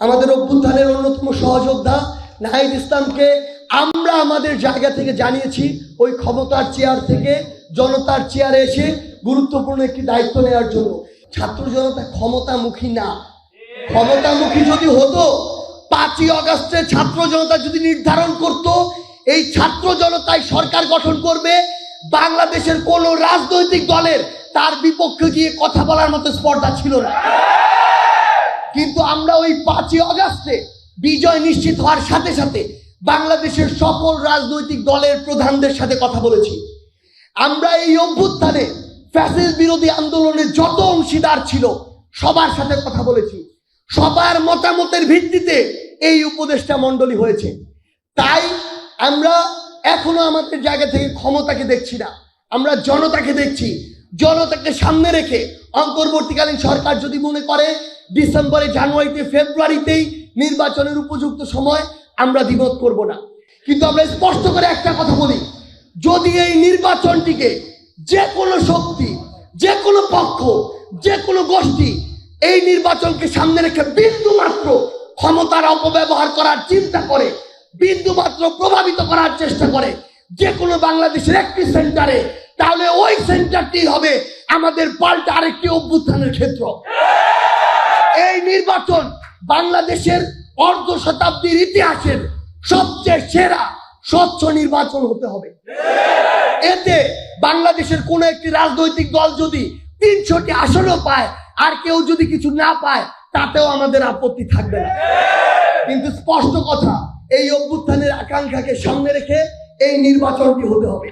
আমাদের অভ্যুত্থানের অন্যতম সহযোদ্ধা নাহিদ ইসলামকে আমরা আমাদের জায়গা থেকে জানিয়েছি, ওই ক্ষমতার চেয়ার থেকে জনতার চেয়ারে এসে গুরুত্বপূর্ণ একটি দায়িত্ব নেওয়ার জন্য। ছাত্র জনতা ক্ষমতামুখী না। ক্ষমতামুখী যদি হতো, পাঁচই অগস্টে ছাত্র জনতা যদি নির্ধারণ করত, এই ছাত্র জনতাই সরকার গঠন করবে, বাংলাদেশের কোন রাজনৈতিক দলের তার বিপক্ষে গিয়ে কথা বলার মতো স্পর্ধা ছিল না। কিন্তু আমরা ওই পাঁচই অগাস্টে বিজয় নিশ্চিত হওয়ার সাথে সাথে বাংলাদেশের সকল রাজনৈতিক দলের প্রধানদের সাথে কথা বলেছি। আমরা এই অভ্যুত্থানে ফ্যাসিস বিরোধী আন্দোলনের যত অংশীদার ছিল, সবার সাথে কথা বলেছি। সবার মতামতের ভিত্তিতে এই উপদেষ্টা মণ্ডলী হয়েছে। তাই আমরা এখনও আমাদের জায়গা থেকে ক্ষমতাকে দেখছি না। আমরা জনতাকে দেখছি। জনতাকে সামনে রেখে অন্তর্বর্তীকালীন সরকার যদি মনে করে ডিসেম্বরে, জানুয়ারিতে, ফেব্রুয়ারিতেই নির্বাচনের উপযুক্ত সময় আমরা দ্বিমত করব না। কিন্তু আমরা স্পষ্ট করে একটা কথা বলি, যদি এই নির্বাচনটিকে যে কোনো শক্তি যে কোনো পক্ষ যে কোনো গোষ্ঠী এই নির্বাচনকে সামনে রেখে বিন্দু মাত্র ক্ষমতার অপব্যবহার করার চিন্তা করে বিন্দু মাত্র প্রভাবিত করার চেষ্টা করে যে কোনো বাংলাদেশের একটি সেন্টারে, তাহলে ওই সেন্টারটি হবে আমাদের পাল্টা আরেকটি অভ্যুত্থানের ক্ষেত্র। নির্বাচন বাংলাদেশের অর্ধ শতাব্দীর ইতিহাসের সবচেয়ে সেরা স্বচ্ছ নির্বাচন হতে হবে। এতে বাংলাদেশের কোন একটি রাজনৈতিক দল যদি তিনশোটি আসনও পায়, আর কেউ যদি কিছু না পায়, তাতেও আমাদের আপত্তি থাকবে না। কিন্তু স্পষ্ট কথা, এই অভ্যুত্থানের আকাঙ্ক্ষাকে সামনে রেখে এই নির্বাচনটি হতে হবে।